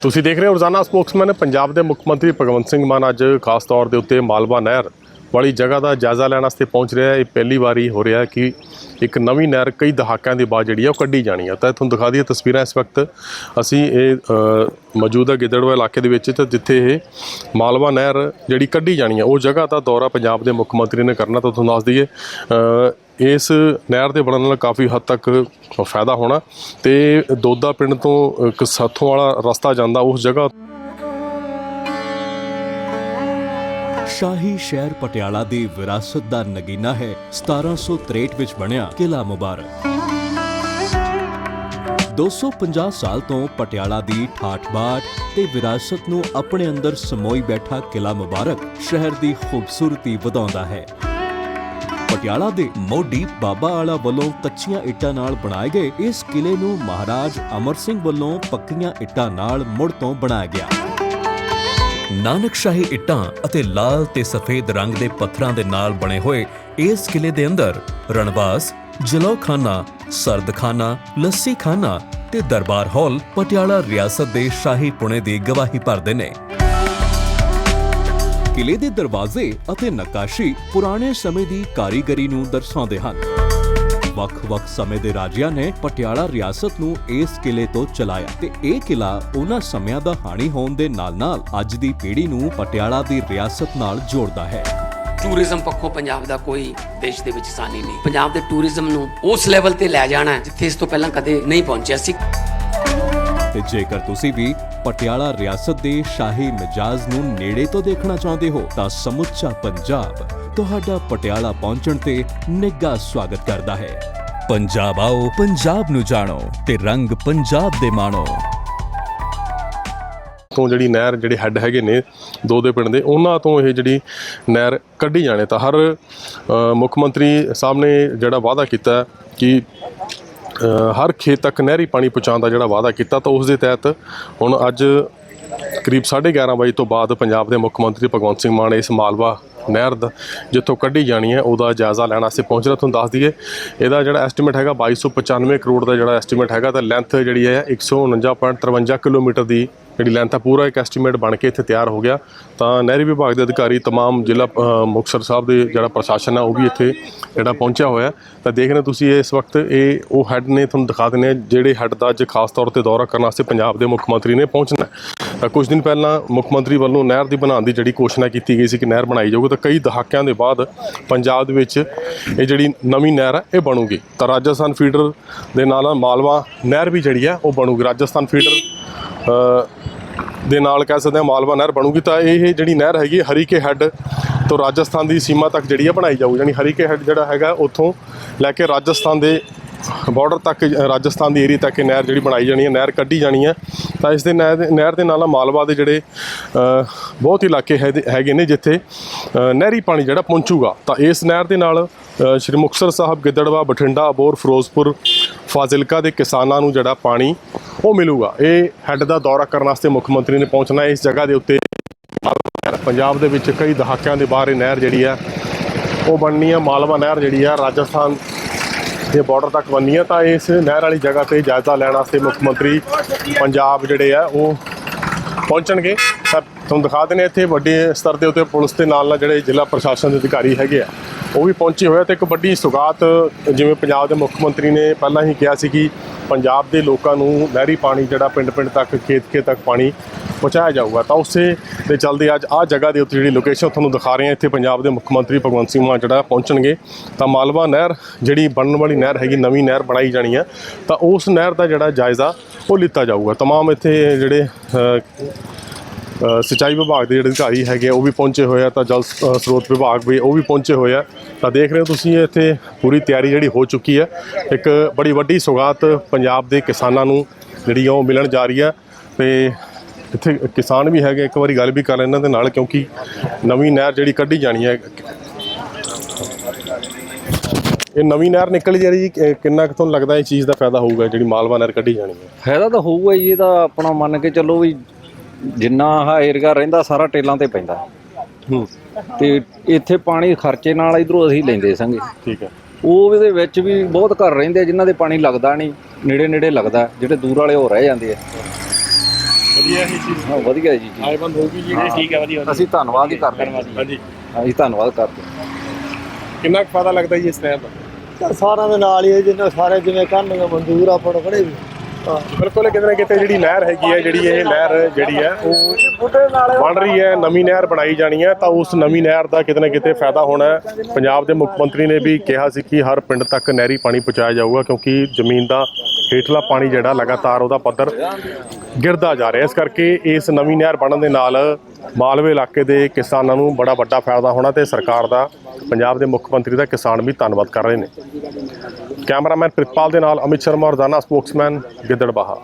ਤੁਸੀਂ ਦੇਖ ਰਹੇ ਹੋ ਰੋਜ਼ਾਨਾ ਸਪੋਕਸਮੈਨ ਪੰਜਾਬ ਦੇ ਮੁੱਖ ਮੰਤਰੀ ਭਗਵੰਤ ਸਿੰਘ ਮਾਨ ਅੱਜ ਖਾਸ ਤੌਰ ਦੇ ਉੱਤੇ ਮਾਲਵਾ ਨਹਿਰ ਵਾਲੀ ਜਗ੍ਹਾ ਦਾ ਜਾਇਜ਼ਾ ਲੈਣ ਵਾਸਤੇ ਪਹੁੰਚ ਰਿਹਾ ਹੈ। ਇਹ ਪਹਿਲੀ ਵਾਰੀ ਹੋ ਰਿਹਾ ਕਿ ਇੱਕ ਨਵੀਂ ਨਹਿਰ ਕਈ ਦਹਾਕਿਆਂ ਦੇ ਬਾਅਦ ਜਿਹੜੀ ਹੈ ਉਹ ਕੱਢੀ ਜਾਣੀ ਹੈ। ਤਾਂ ਤੁਹਾਨੂੰ ਦਿਖਾ ਦਈਏ ਤਸਵੀਰਾਂ ਇਸ ਵਕਤ। ਅਸੀਂ ਇਹ ਅ, ਮੌਜੂਦ ਹੈ ਗਿੱਦੜਵਾ ਇਲਾਕੇ ਦੇ ਵਿੱਚ ਤੇ ਜਿੱਥੇ ਇਹ ਮਾਲਵਾ ਨਹਿਰ ਜਿਹੜੀ ਕੱਢੀ ਜਾਣੀ ਹੈ ਉਹ ਜਗ੍ਹਾ ਦਾ ਦੌਰਾ ਪੰਜਾਬ ਦੇ ਮੁੱਖ ਮੰਤਰੀ ਨੇ ਕਰਨਾ ਤਾਂ ਤੁਹਾਨੂੰ ਦੱਸ ਦਈਏ। ਇਸ ਨਹਿਰ ਦੇ ਬਣਨ ਨਾਲ ਕਾਫੀ ਹੱਦ ਤੱਕ ਫਾਇਦਾ ਹੋਣਾ ਤੇ ਦੋਦਾ ਪਿੰਡ ਤੋਂ ਇੱਕ ਵਾਲਾ ਰਸਤਾ ਜਾਂਦਾ ਉਸ ਜਗ੍ਹਾ ਸ਼ਾਹੀ ਸ਼ਹਿਰ ਪਟਿਆਲਾ ਦੀ ਵਿਰਾਸਤ ਦਾ ਨਗੀਨਾ ਹੈ। 1763 ਵਿੱਚ ਬਣਿਆ ਕਿਲਾ ਮੁਬਾਰਕ। 250 ਸਾਲ ਤੋਂ ਪਟਿਆਲਾ ਦੀ ਠਾਠ-ਬਾਠ ਤੇ ਵਿਰਾਸਤ ਨੂੰ ਆਪਣੇ ਅੰਦਰ ਸਮੋਈ ਬੈਠਾ ਕਿਲਾ ਮੁਬਾਰਕ ਸ਼ਹਿਰ ਦੀ ਖੂਬਸੂਰਤੀ ਵਧਾਉਂਦਾ ਹੈ। ਪਟਿਆਲਾ ਦੇ ਮੋਢੀ ਬਾਬਾ ਆਲਾ ਵੱਲੋਂ ਕੱਚੀਆਂ ਇੱਟਾਂ ਨਾਲ ਬਣਾਏ ਗਏ, ਇਸ ਕਿਲੇ ਨੂੰ ਮਹਾਰਾਜ ਅਮਰ ਸਿੰਘ ਵੱਲੋਂ ਪੱਕੀਆਂ ਇੱਟਾਂ ਨਾਲ ਮੁੜ ਤੋਂ ਬਣਾਇਆ ਗਿਆ। ਨਾਨਕਸ਼ਾਹੀ ਇੱਟਾਂ ਅਤੇ ਲਾਲ ਤੇ ਸਫੇਦ ਰੰਗ ਦੇ ਪੱਥਰਾਂ ਦੇ ਨਾਲ ਬਣੇ ਹੋਏ ਇਸ ਕਿਲੇ ਦੇ ਅੰਦਰ ਰਣਵਾਸ, ਜਲੌਖਾਨਾ, ਸਰਦਖਾਨਾ, ਲੱਸੀਖਾਨਾ ਤੇ ਦਰਬਾਰ ਹਾਲ ਪਟਿਆਲਾ ਰਿਆਸਤ ਦੇ ਸ਼ਾਹੀ ਪੁਣੇ ਦੀ ਗਵਾਹੀ ਭਰਦੇ ਨੇ। ਕਿਲੇ ਦੇ ਦਰਵਾਜ਼ੇ ਅਤੇ ਨਕਾਸ਼ੀ ਪੁਰਾਣੇ ਸਮੇਂ ਦੀ ਕਾਰੀਗਰੀ ਨੂੰ ਦਰਸਾਉਂਦੇ ਹਨ। ਵੱਖ-ਵੱਖ ਸਮੇਂ ਦੇ ਰਾਜਿਆਂ ਨੇ ਪਟਿਆਲਾ ਰਿਆਸਤ ਨੂੰ ਇਸ ਕਿਲੇ ਤੋਂ ਚਲਾਇਆ ਤੇ ਇਹ ਕਿਲਾ ਉਹਨਾਂ ਸਮਿਆਂ ਦਾ ਹਾਣੀ ਹੋਣ ਦੇ ਨਾਲ-ਨਾਲ ਅੱਜ ਦੀ ਪੀੜ੍ਹੀ ਨੂੰ ਪਟਿਆਲਾ ਦੀ ਰਿਆਸਤ ਨਾਲ ਜੋੜਦਾ ਹੈ। ਟੂਰਿਜ਼ਮ ਪੱਖੋਂ ਪੰਜਾਬ ਦਾ ਕੋਈ ਦੇਸ਼ ਦੇ ਵਿੱਚ ਸਾਨੀ ਨਹੀਂ। ਪੰਜਾਬ ਦੇ ਟੂਰਿਜ਼ਮ ਨੂੰ ਉਸ ਲੈਵਲ ਤੇ ਲੈ ਜਾਣਾ ਜਿੱਥੇ ਇਸ ਤੋਂ ਪਹਿਲਾਂ ਕਦੇ ਨਹੀਂ ਪਹੁੰਚਿਆ ਸੀ। ਤੇ ਜੇਕਰ ਤੁਸੀਂ ਵੀ ਪਟਿਆਲਾ ਰਿਆਸਤ ਦੇ ਸ਼ਾਹੀ ਮਿਜਾਜ਼ ਨੂੰ ਨੇੜੇ ਤੋਂ ਦੇਖਣਾ ਚਾਹੁੰਦੇ ਹੋ, ਤਾਂ ਸਮੁੱਚਾ ਪੰਜਾਬ ਤੁਹਾਡਾ ਪਟਿਆਲਾ ਪਹੁੰਚਣ ਤੇ ਨਿੱਘਾ ਸਵਾਗਤ ਕਰਦਾ ਹੈ। ਪੰਜਾਬ ਆਓ, ਪੰਜਾਬ ਨੂੰ ਜਾਣੋ ਤੇ ਰੰਗ ਪੰਜਾਬ ਦੇ ਮਾਣੋ। ਤੋਂ ਜਿਹੜੀ ਨਹਿਰ ਜਿਹੜੇ ਹੈੱਡ ਹੈਗੇ ਨੇ, ਦੋ ਦੇ ਪਿੰਡ ਦੇ, ਉਹਨਾਂ ਤੋਂ ਇਹ ਜਿਹੜੀ ਨਹਿਰ ਕੱਢੀ ਜਾਣੇ ਤਾਂ ਹਰ ਮੁੱਖ ਮੰਤਰੀ ਸਾਹਿਬ ਨੇ ਜਿਹੜਾ ਵਾਅਦਾ ਕੀਤਾ ਕਿ ਹਰ ਖੇਤ ਤੱਕ ਨਹਿਰੀ ਪਾਣੀ ਪਹੁੰਚਾਉਣ ਦਾ ਜਿਹੜਾ ਵਾਅਦਾ ਕੀਤਾ ਤਾਂ ਉਸ ਦੇ ਤਹਿਤ ਹੁਣ ਅੱਜ ਕਰੀਬ 11:30 ਵਜੇ ਤੋਂ ਬਾਅਦ ਪੰਜਾਬ ਦੇ ਮੁੱਖ ਮੰਤਰੀ ਭਗਵੰਤ ਸਿੰਘ ਮਾਨ ਇਸ ਮਾਲਵਾ ਨਹਿਰ ਦਾ ਜਿੱਥੋਂ ਕੱਢੀ ਜਾਣੀ ਹੈ, ਉਹਦਾ ਜਾਇਜ਼ਾ ਲੈਣ ਵਾਸਤੇ ਪਹੁੰਚ ਰਿਹਾ ਤੁਹਾਨੂੰ ਦੱਸ ਦਈਏ, ਇਹਦਾ ਜਿਹੜਾ ਐਸਟੀਮੇਟ ਹੈਗਾ 2295 ਕਰੋੜ ਦਾ ਜਿਹੜਾ ਐਸਟੀਮੇਟ ਹੈਗਾ, ਤਾਂ ਲੈਂਥ ਜਿਹੜੀ ਹੈ 149.53 ਕਿਲੋਮੀਟਰ ਦੀ ਜਿਹੜੀ ਲੈਂਥ ਆ ਪੂਰਾ ਇੱਕ ਐਸਟੀਮੇਟ ਬਣ ਕੇ ਇੱਥੇ ਤਿਆਰ ਹੋ ਗਿਆ ਤਾਂ ਨਹਿਰੀ ਵਿਭਾਗ ਦੇ ਅਧਿਕਾਰੀ तमाम ਜ਼ਿਲ੍ਹਾ ਅ, ਮੁਕਤਸਰ ਸਾਹਿਬ ਦੇ ਜਿਹੜਾ ਪ੍ਰਸ਼ਾਸਨ ਹੈ ਉਹ ਵੀ ਇੱਥੇ ਜਿਹੜਾ ਪਹੁੰਚਿਆ ਹੋਇਆ ਹੈ। ਤਾਂ ਦੇਖ ਰਹੇ ਹੋ ਤੁਸੀਂ ਇਸ ਵਕਤ ਇਹ ਉਹ ਹੈੱਡ ਨੇ ਤੁਹਾਨੂੰ ਦਿਖਾ ਦਿੰਦੇ ਆ ਜਿਹੜੇ ਹੈੱਡ ਦਾ ਅੱਜ ਖਾਸ ਤੌਰ ਤੇ ਦੌਰਾ ਕਰਨ ਵਾਸਤੇ ਪੰਜਾਬ ਦੇ ਮੁੱਖ ਮੰਤਰੀ ਨੇ ਪਹੁੰਚਣਾ ਹੈ। ਤਾਂ ਕੁਝ ਦਿਨ ਪਹਿਲਾਂ ਮੁੱਖ ਮੰਤਰੀ ਵੱਲੋਂ ਨਹਿਰ ਦੀ ਬਣਾਉਣ ਦੀ ਜਿਹੜੀ ਘੋਸ਼ਣਾ ਕੀਤੀ ਗਈ ਸੀ ਕਿ ਨਹਿਰ ਬਣਾਈ ਜਾਊਗੀ ਤਾਂ ਕਈ ਦਹਾਕਿਆਂ ਦੇ ਬਾਅਦ ਪੰਜਾਬ ਦੇ ਵਿੱਚ ਇਹ ਜਿਹੜੀ ਨਵੀਂ ਨਹਿਰ ਹੈ ਇਹ ਬਣੂਗੀ ਤਾਂ ਰਾਜਸਥਾਨ ਫੀਡਰ ਦੇ ਨਾਲ ਨਾਲ ਮਾਲਵਾ ਨਹਿਰ ਵੀ ਜਿਹੜੀ ਹੈ ਉਹ ਬਣੂਗੀ ਰਾਜਸਥਾਨ ਫੀਡਰ ਅ, ਦੇ ਨਾਲ ਕਹਿ ਸਕਦੇ ਹਾਂ ਮਾਲਵਾ ਨਹਿਰ ਬਣੂਗੀ ਤਾਂ ਇਹ ਜਿਹੜੀ ਨਹਿਰ ਹੈਗੀ ਹਰੀਕੇ ਹੈੱਡ ਤੋਂ ਰਾਜਸਥਾਨ ਦੀ ਸੀਮਾ ਤੱਕ ਜਿਹੜੀ ਆ ਬਣਾਈ ਜਾਊਗੀ ਯਾਨੀ ਹਰੀਕੇ ਹੈੱਡ ਜਿਹੜਾ ਹੈਗਾ ਉੱਥੋਂ ਲੈ ਕੇ ਰਾਜਸਥਾਨ ਦੇ ਬਾਰਡਰ ਤੱਕ, ਰਾਜਸਥਾਨ ਦੀ ਏਰੀਆ ਤੱਕ ਇਹ ਨਹਿਰ ਜਿਹੜੀ ਬਣਾਈ ਜਾਣੀ ਹੈ, ਨਹਿਰ ਕੱਢੀ ਜਾਣੀ ਹੈ। ਤਾਂ ਇਸ ਦੇ ਨਹਿਰ ਦੇ ਨਹਿਰ ਦੇ ਨਾਲ ਮਾਲਵਾ ਦੇ ਜਿਹੜੇ ਬਹੁਤ ਇਲਾਕੇ ਹੈਗੇ ਨੇ ਜਿੱਥੇ ਨਹਿਰੀ ਪਾਣੀ ਜਿਹੜਾ ਪਹੁੰਚੂਗਾ। ਤਾਂ ਇਸ ਨਹਿਰ ਦੇ ਨਾਲ ਸ਼੍ਰੀ ਮੁਕਤਸਰ ਸਾਹਿਬ, ਗਿੱਦੜਵਾ, ਬਠਿੰਡਾ ਅਬੋਰ ਫਿਰੋਜ਼ਪੁਰ ਫਾਜ਼ਿਲਕਾ ਦੇ ਕਿਸਾਨਾਂ ਨੂੰ ਜਿਹੜਾ ਪਾਣੀ ਉਹ ਮਿਲੂਗਾ। ਇਹ ਹੈੱਡ ਦਾ ਦੌਰਾ ਕਰਨ ਵਾਸਤੇ ਮੁੱਖ ਮੰਤਰੀ ਨੇ ਪਹੁੰਚਣਾ ਇਸ ਜਗ੍ਹਾ ਦੇ ਉੱਤੇ ਪੰਜਾਬ ਦੇ ਵਿੱਚ ਕਈ ਦਹਾਕਿਆਂ ਦੇ ਬਾਹਰ ਇਹ ਨਹਿਰ ਜਿਹੜੀ ਆ ਉਹ ਬਣਨੀ ਆ ਮਾਲਵਾ ਨਹਿਰ ਜਿਹੜੀ ਆ ਰਾਜਸਥਾਨ ਦੇ ਬਾਰਡਰ ਤੱਕ ਬਣਨੀ ਆ ਤਾਂ ਇਸ ਨਹਿਰ ਵਾਲੀ ਜਗ੍ਹਾ ਤੇ ਜਾਇਜ਼ਾ ਲੈਣ ਵਾਸਤੇ ਮੁੱਖ ਮੰਤਰੀ ਪੰਜਾਬ ਜਿਹੜੇ ਆ ਉਹ ਪਹੁੰਚਣਗੇ। ਤਾਂ ਤੁਹਾਨੂੰ ਦਿਖਾ ਦਿੰਦੇ ਇੱਥੇ ਵੱਡੇ ਸਤਰ ਦੇ ਉੱਤੇ ਪੁਲਿਸ ਦੇ ਨਾਲ ਨਾਲ ਜਿਹੜੇ ਜ਼ਿਲ੍ਹਾ ਪ੍ਰਸ਼ਾਸਨ ਦੇ ਅਧਿਕਾਰੀ ਹੈਗੇ ਆ। ਉਹ ਵੀ ਪਹੁੰਚੇ ਹੋਏ ਆ ਤੇ ਇੱਕ ਵੱਡੀ ਸੁਗਾਤ ਜਿਵੇਂ ਪੰਜਾਬ ਦੇ ਮੁੱਖ ਮੰਤਰੀ ਨੇ ਪਹਿਲਾਂ ਹੀ ਕਿਹਾ ਸੀ ਕਿ ਪੰਜਾਬ ਦੇ ਲੋਕਾਂ ਨੂੰ ਨਹਿਰੀ ਪਾਣੀ ਜਿਹੜਾ ਪਿੰਡ-ਪਿੰਡ ਤੱਕ ਖੇਤ-ਖੇਤ ਤੱਕ ਪਾਣੀ ਪਹੁੰਚਾਇਆ ਜਾਊਗਾ ਤਾਂ ਉਸੇ ਦੇ ਚੱਲਦੇ ਅੱਜ ਆਹ ਜਗ੍ਹਾ ਦੇ ਉੱਤੇ ਜਿਹੜੀ ਲੋਕੇਸ਼ਨ ਤੁਹਾਨੂੰ ਦਿਖਾ ਰਹੇ ਹਾਂ ਇੱਥੇ ਪੰਜਾਬ ਦੇ ਮੁੱਖ ਮੰਤਰੀ ਭਗਵੰਤ ਸਿੰਘ ਮਾਨ ਜਿਹੜਾ ਪਹੁੰਚਣਗੇ ਤਾਂ ਮਾਲਵਾ ਨਹਿਰ ਜਿਹੜੀ ਬਣਨ ਵਾਲੀ ਨਹਿਰ ਹੈਗੀ ਨਵੀਂ ਨਹਿਰ ਬਣਾਈ ਜਾਣੀ ਹੈ ਤਾਂ ਉਸ ਨਹਿਰ ਦਾ ਜਿਹੜਾ ਜਾਇਜ਼ਾ ਉਹ ਲਿੱਤਾ ਜਾਊਗਾ तमाम ਇੱਥੇ ਜਿਹੜੇ ਅ, ਅ, ਸਿੰਚਾਈ ਵਿਭਾਗ ਦੇ ਜਿਹੜੇ ਅਧਿਕਾਰੀ ਹੈਗੇ ਆ, ਉਹ ਵੀ ਪਹੁੰਚੇ ਹੋਏ ਆ ਤਾਂ ਜਲ ਸਰੋਤ ਵਿਭਾਗ ਵੀ ਉਹ ਵੀ ਪਹੁੰਚੇ ਹੋਏ ਆ। ਤਾਂ ਦੇਖ ਰਹੇ ਹੋ ਤੁਸੀਂ ਇੱਥੇ ਪੂਰੀ ਤਿਆਰੀ ਜਿਹੜੀ ਹੋ ਚੁੱਕੀ ਹੈ ਇੱਕ ਬੜੀ ਵੱਡੀ ਸੁਗਾਤ ਪੰਜਾਬ ਦੇ ਕਿਸਾਨਾਂ ਨੂੰ ਜਿਹੜੀ ਆ ਉਹ ਮਿਲਣ ਜਾ ਰਹੀ ਹੈ ਤੇ ਇੱਥੇ ਕਿਸਾਨ ਵੀ ਹੈਗੇ ਇੱਕ ਵਾਰੀ ਗੱਲ ਵੀ ਕਰ ਲੈਣ ਇਹਨਾਂ ਦੇ ਨਾਲ ਕਿਉਂਕਿ ਨਵੀਂ ਨਹਿਰ ਜਿਹੜੀ ਕੱਢੀ ਜਾਣੀ ਹੈ ਇਹ ਨਵੀਂ ਨਹਿਰ ਨਿਕਲ ਜਾ ਰਹੀ ਜੀ ਕਿੰਨਾ ਕੁ ਤੁਹਾਨੂੰ ਲੱਗਦਾ ਇਹ ਚੀਜ਼ ਦਾ ਫਾਇਦਾ ਹੋਊਗਾ ਜਿਹੜੀ ਮਾਲਵਾ ਨਹਿਰ ਕੱਢੀ ਜਾਣੀ ਹੈ ਫਾਇਦਾ ਤਾਂ ਹੋਊਗਾ ਜੀ ਇਹਦਾ ਆਪਣਾ ਮੰਨ ਕੇ ਚੱਲੋ ਵੀ ਜਿੰਨਾ ਆਹ ਏਰੀਆ ਰਹਿੰਦਾ ਸਾਰਾ ਟੇਲਾਂ ਤੇ ਪੈਂਦਾ। ਹੂੰ। ਤੇ ਇੱਥੇ ਪਾਣੀ ਖਰਚੇ ਨਾਲ ਇਧਰੋਂ ਅਸੀਂ ਲੈਂਦੇ ਸਾਂਗੇ। ਠੀਕ ਹੈ। ਉਹ ਇਹਦੇ ਵਿੱਚ ਵੀ ਬਹੁਤ ਘਰ ਰਹਿੰਦੇ ਆ ਜਿਨ੍ਹਾਂ ਦੇ ਪਾਣੀ ਲੱਗਦਾ ਨਹੀਂ ਨੇੜੇ ਨੇੜੇ ਲੱਗਦਾ ਜਿਹੜੇ ਦੂਰ ਵਾਲੇ ਉਹ ਰਹਿ ਜਾਂਦੇ ਆ। ਵਧੀਆ ਇਹ ਚੀਜ਼ ਹਾਂ ਵਧੀਆ ਜੀ ਜੀ। ਬੰਦ ਹੋਊਗੀ ਜੀ। ਠੀਕ ਹੈ ਵਧੀਆ ਅਸੀਂ ਧੰਨਵਾਦ ਹੀ ਕਰਦੇ ਹਾਂ। ਹਾਂਜੀ। ਅਸੀਂ ਧੰਨਵਾਦ ਕਰਦੇ ਹਾਂ। ਕਿੰਨਾ ਕੁ ਫਾਇਦਾ ਲੱਗਦਾ ਜੀ ਇਸ ਨਹਿਰ ਦਾ ਸਾਰਿਆਂ ਦੇ ਨਾਲ ਹੀ ਹੈ ਜਿੰਨੇ ਸਾਰੇ ਜਿਵੇਂ ਕਰਨਗੇ ਮਨਜ਼ੂਰ ਆ ਆਪਣ ਖੜੇ ਵੀ। ਬਿਲਕੁਲ ਕਿਤੇ ਨਾ ਕਿਤੇ ਜਿਹੜੀ ਨਹਿਰ ਹੈਗੀ ਹੈ, ਜਿਹੜੀ ਇਹ ਨਹਿਰ ਜਿਹੜੀ ਹੈ, ਉਹ ਬਣ ਰਹੀ ਹੈ, ਨਵੀਂ ਨਹਿਰ ਬਣਾਈ ਜਾਣੀ ਹੈ, ਤਾਂ ਉਸ ਨਵੀਂ ਨਹਿਰ ਦਾ ਕਿਤੇ ਨਾ ਕਿਤੇ ਫਾਇਦਾ ਹੋਣਾ ਹੈ। ਪੰਜਾਬ ਦੇ ਮੁੱਖ ਮੰਤਰੀ ਨੇ ਵੀ ਕਿਹਾ ਸੀ ਕਿ ਹਰ ਪਿੰਡ ਤੱਕ ਨਹਿਰੀ ਪਾਣੀ ਪਹੁੰਚਾਇਆ ਜਾਊਗਾ, ਕਿਉਂਕਿ ਜ਼ਮੀਨ ਦਾ ਹੇਠਲਾ ਪਾਣੀ ਜਿਹੜਾ ਲਗਾਤਾਰ ਉਹਦਾ ਪੱਧਰ ਗਿਰਦਾ ਜਾ ਰਿਹਾ ਇਸ ਕਰਕੇ ਇਸ ਨਵੀਂ ਨਹਿਰ ਬਣਨ ਦੇ ਨਾਲ ਮਾਲਵੇ ਇਲਾਕੇ ਦੇ ਕਿਸਾਨਾਂ ਨੂੰ ਬੜਾ ਵੱਡਾ ਫਾਇਦਾ ਹੋਣਾ ਤੇ ਸਰਕਾਰ ਦਾ, ਪੰਜਾਬ ਦੇ ਮੁੱਖ ਮੰਤਰੀ ਦਾ ਕਿਸਾਨ ਵੀ ਧੰਨਵਾਦ ਕਰ ਰਹੇ ਨੇ। ਕੈਮਰਾਮੈਨ ਪ੍ਰਿਤਪਾਲ ਦੇ ਨਾਲ ਅਮਿਤ ਸ਼ਰਮਾ ਰੋਜ਼ਾਨਾ ਸਪੋਕਸਮੈਨ ਗਿੱਦੜਬਾਹਾ।